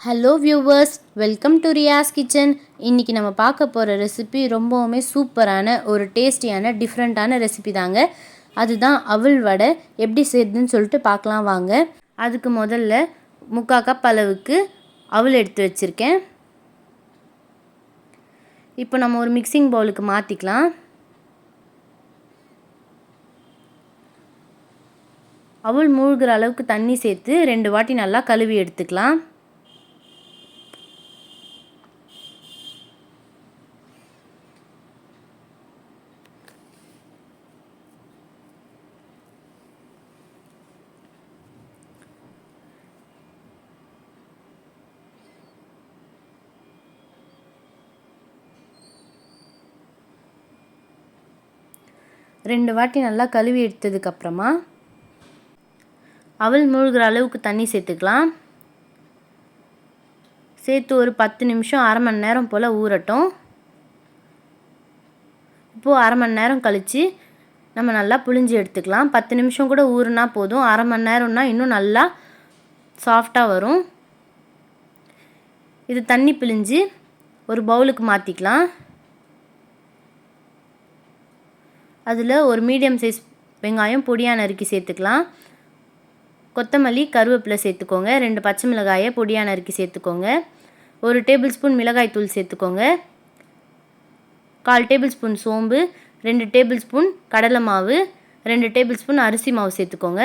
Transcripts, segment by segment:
Hello viewers welcome to Riyas kitchen இன்றைக்கி நம்ம பார்க்க போகிற ரெசிபி ரொம்பவுமே சூப்பரான ஒரு டேஸ்டியான டிஃப்ரெண்ட்டான ரெசிபி தாங்க. அதுதான் அவல் வடை. எப்படி செய்யுதுன்னு சொல்லிட்டு பார்க்கலாம் வாங்க. அதுக்கு முதல்ல முக்கால் கப் அளவுக்கு அவல் எடுத்து வச்சுருக்கேன். இப்போ நம்ம ஒரு மிக்சிங் பவுலுக்கு மாற்றிக்கலாம் அவள் மூழ்கிற அளவுக்கு தண்ணி சேர்த்து ரெண்டு வாட்டி நல்லா கழுவி எடுத்துக்கலாம். ரெண்டு வாட்டி நல்லா கழுவி எடுத்ததுக்கப்புறமா அவள் மூழ்கிற அளவுக்கு தண்ணி சேர்த்துக்கலாம். சேர்த்து ஒரு பத்து நிமிஷம் அரை மணி நேரம் போல் ஊறட்டும். இப்போது அரை மணி நேரம் கழித்து நம்ம நல்லா புளிஞ்சு எடுத்துக்கலாம். பத்து நிமிஷம் கூட ஊறுனா போதும். அரை மணி நேரம்னா இன்னும் நல்லா சாஃப்டாக வரும். இது தண்ணி பிழிஞ்சு ஒரு பவுலுக்கு மாற்றிக்கலாம் அதில் ஒரு மீடியம் சைஸ் வெங்காயம் பொடியாக நறுக்கி சேர்த்துக்கலாம். கொத்தமல்லி கருவேப்பிலை சேர்த்துக்கோங்க. ரெண்டு பச்சை மிளகாயை பொடியாக நறுக்கி சேர்த்துக்கோங்க. ஒரு டேபிள் ஸ்பூன் மிளகாய் தூள் சேர்த்துக்கோங்க. கால் டேபிள் ஸ்பூன் சோம்பு ரெண்டு டேபிள் ஸ்பூன் கடலை மாவு ரெண்டு டேபிள் ஸ்பூன் அரிசி மாவு சேர்த்துக்கோங்க.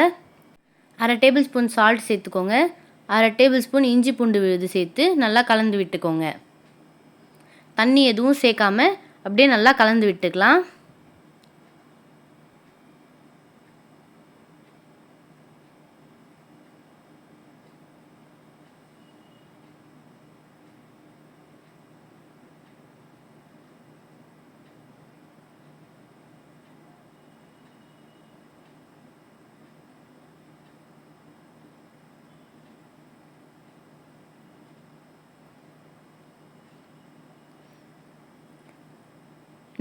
அரை டேபிள் ஸ்பூன் சால்ட் சேர்த்துக்கோங்க. அரை டேபிள் ஸ்பூன் இஞ்சி பூண்டு விழுது சேர்த்து நல்லா கலந்து விட்டுக்கோங்க. தண்ணி எதுவும் சேர்க்காம அப்படியே நல்லா கலந்து விட்டுக்கலாம்.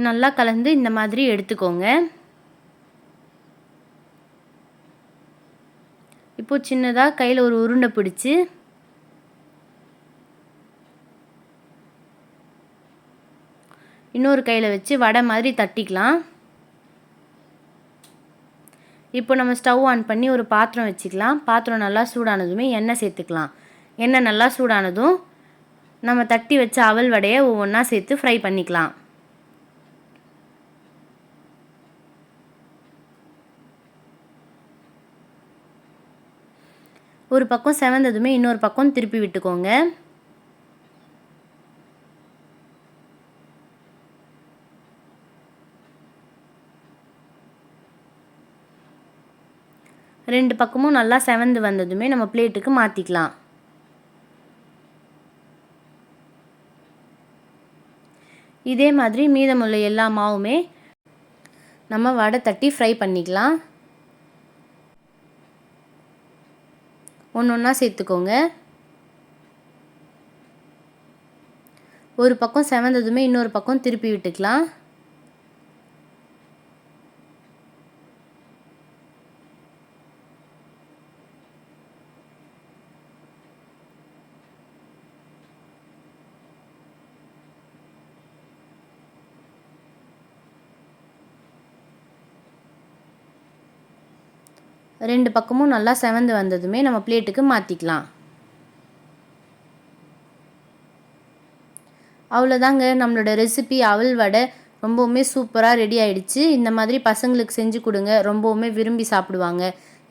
நல்லா கலந்து இந்த மாதிரி எடுத்துக்கோங்க. இப்போது சின்னதாக கையில் ஒரு உருண்டை பிடிச்சி இன்னொரு கையில் வச்சு வடை மாதிரி தட்டிக்கலாம். இப்போ நம்ம ஸ்டவ் ஆன் பண்ணி ஒரு பாத்திரம் வச்சுக்கலாம். பாத்திரம் நல்லா சூடானதுமே எண்ணெய் சேர்த்துக்கலாம். எண்ணெய் நல்லா சூடானதும் நம்ம தட்டி வச்ச அவல் வடையை ஒவ்வொன்றா சேர்த்து ஃப்ரை பண்ணிக்கலாம். ஒரு பக்கம் செவந்ததுமே இன்னொரு பக்கம் திருப்பி விட்டுக்கோங்க. ரெண்டு பக்கமும் நல்லா செவந்து வந்ததுமே நம்ம பிளேட்டுக்கு மாற்றிக்கலாம் இதே மாதிரி மீதமுள்ள எல்லா மாவுமே நம்ம வடை தட்டி ஃப்ரை பண்ணிக்கலாம். ஒன்று ஒன்றா சேர்த்துக்கோங்க. ஒரு பக்கம் செவந்ததுமே இன்னொரு பக்கம் திருப்பி விட்டுக்கலாம். ரெண்டு பக்கமும் நல்லா செவந்து வந்ததுமே நம்ம பிளேட்டுக்கு மாற்றிக்கலாம் அவ்வளோதாங்க நம்மளோட ரெசிபி. அவல் வடை ரொம்பவுமே சூப்பராக ரெடி ஆயிடுச்சு. இந்த மாதிரி பசங்களுக்கு செஞ்சு கொடுங்க. ரொம்பவுமே விரும்பி சாப்பிடுவாங்க.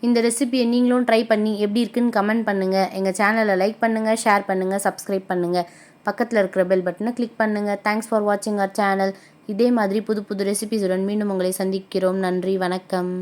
இந்த ரெசிபியை நீங்களும் ட்ரை பண்ணி எப்படி இருக்குன்னு கமெண்ட் பண்ணுங்கள் எங்கள் சேனலை லைக் பண்ணுங்கள் ஷேர் பண்ணுங்கள் சப்ஸ்கிரைப் பண்ணுங்கள் பக்கத்தில் இருக்கிற பெல் பட்டனை கிளிக் பண்ணுங்கள் தேங்க்ஸ் ஃபார் வாட்சிங் அவர் சேனல் இதே மாதிரி புது புது ரெசிபிஸுடன் மீண்டும் உங்களை சந்திக்கிறோம். நன்றி வணக்கம்.